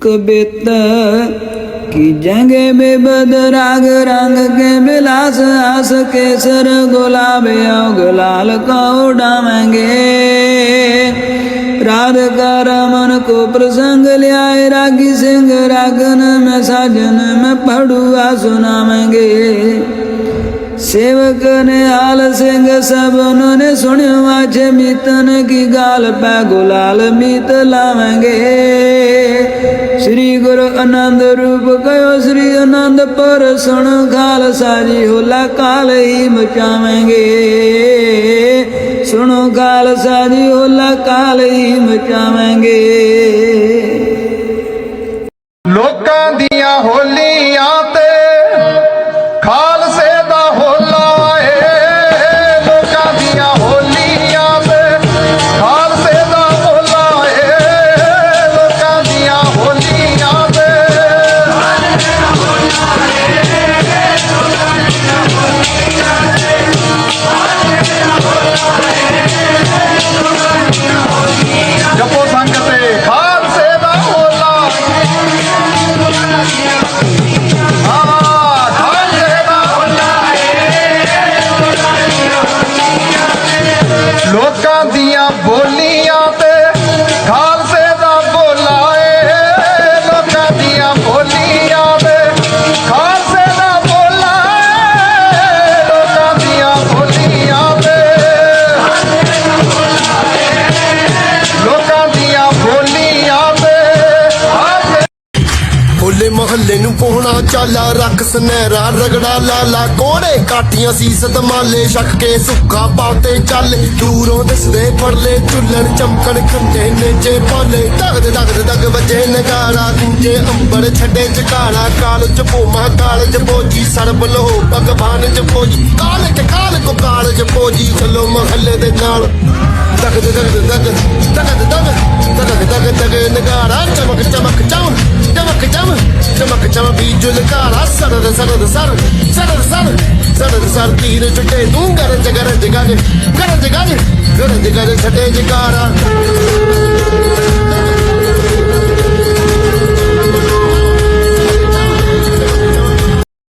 ਕਬਿਤ ਕੀ ਜੰਗੇ ਮੇ ਬਦਰਾਗ ਰੰਗ ਕੇ ਬਿਲਾਸ ਆਸ ਕੇਸਰ ਗੁਲਾਬ ਔਗ ਲਾਲ ਕੋ ਡਾਵਾਂਗੇ। ਰਾਧ ਕਰ ਮਨ ਕੋ ਪ੍ਰਸੰਗ ਲਿਆਏ, ਰਾਗੀ ਸਿੰਘ ਰਾਗਨ ਮੈਂ ਸਾਜਨ, ਮੈਂ ਪੜੂਆ ਸੁਣਾਵਾਂਗੇ। ਸੇਵਕ ਨੇ ਹਾਲ ਸਿੰਘ ਸਭਨ ਨੇ ਸੁਣਿਆ ਜੇ ਮੀਤਨ ਕੀ ਗਾਲ ਪੈ ਗੁਲਾਲ ਮੀਤ ਲਾਵਾਂਗੇ। ਕਰ ਸੁਣ ਖਾਲਸਾ ਜੀ ਹੋਲਾ ਕਾਲ ਹੀ ਮਚਾਵਾਂਗੇ। ਸੁਣੋ ਖਾਲਸਾ ਜੀ ਹੋਲਾ ਕਾਲ ਹੀ ਮਚਾਵਾਂਗੇ। ਲੋਕਾਂ ਦੀਆਂ ਹੋਲੇ ਮਹੱਲੇ ਨੂੰ ਪੋਣਾ ਚਾਲਾ ਰੱਖ ਸਨਹਿਰਾ ਰਗੜਾ ਲਾਲਾ। ਕੋੜੇ ਕਾਟੀਆਂ ਸੀਸ ਦਮਾਲੇ ਛੱਕ ਕੇ ਸੁੱਕਾ ਪਾਤੇ ਚੱਲ। ਦੂਰੋਂ ਦਿਸਦੇ ਪਰਲੇ ਚੁੱਲਣ ਚਮਕਣ ਖੰਡੇ ਨੇਚੇ ਪਾਲੇ। ਦਗਦ ਦਗਦ ਦਗ ਵਜੇ ਨਗਾਰਾ ਗੁੰਜੇ ਅੰਬਰ ਛੱਡੇ ਚਕਾਲਾ ਕਾਲ ਚ ਭੋਮਾ ਕਾਲ ਚ ਪੋਜੀ ਸਰਬ ਲੋ ਭਗਵਾਨ ਚ ਪੋਜੀ ਕਾਲ ਕੇ ਕਾਲ ਕੋ ਕਾਲ ਚ ਪੋਜੀ ਚਲੋ ਮਹੱਲੇ ਦੇ ਨਾਲ। ਦਗਦ ਦਗਦ ਦਗ ਧਗਦ ਦਗ, ਦਗਦ ਦਗ ਦਗ, ਨਗਾਰਾ ਚਮਕ ਚਮਕ சரடு சரடு சர சரடு சர. சரடு சர தீர சுட்டே தூங் கரஞ்ச கரஞ்ச கரஞ்ச கரஞ்ச கரஞ்ச கரஞ்ச கரஞ்ச சட்டேஜ் காரா.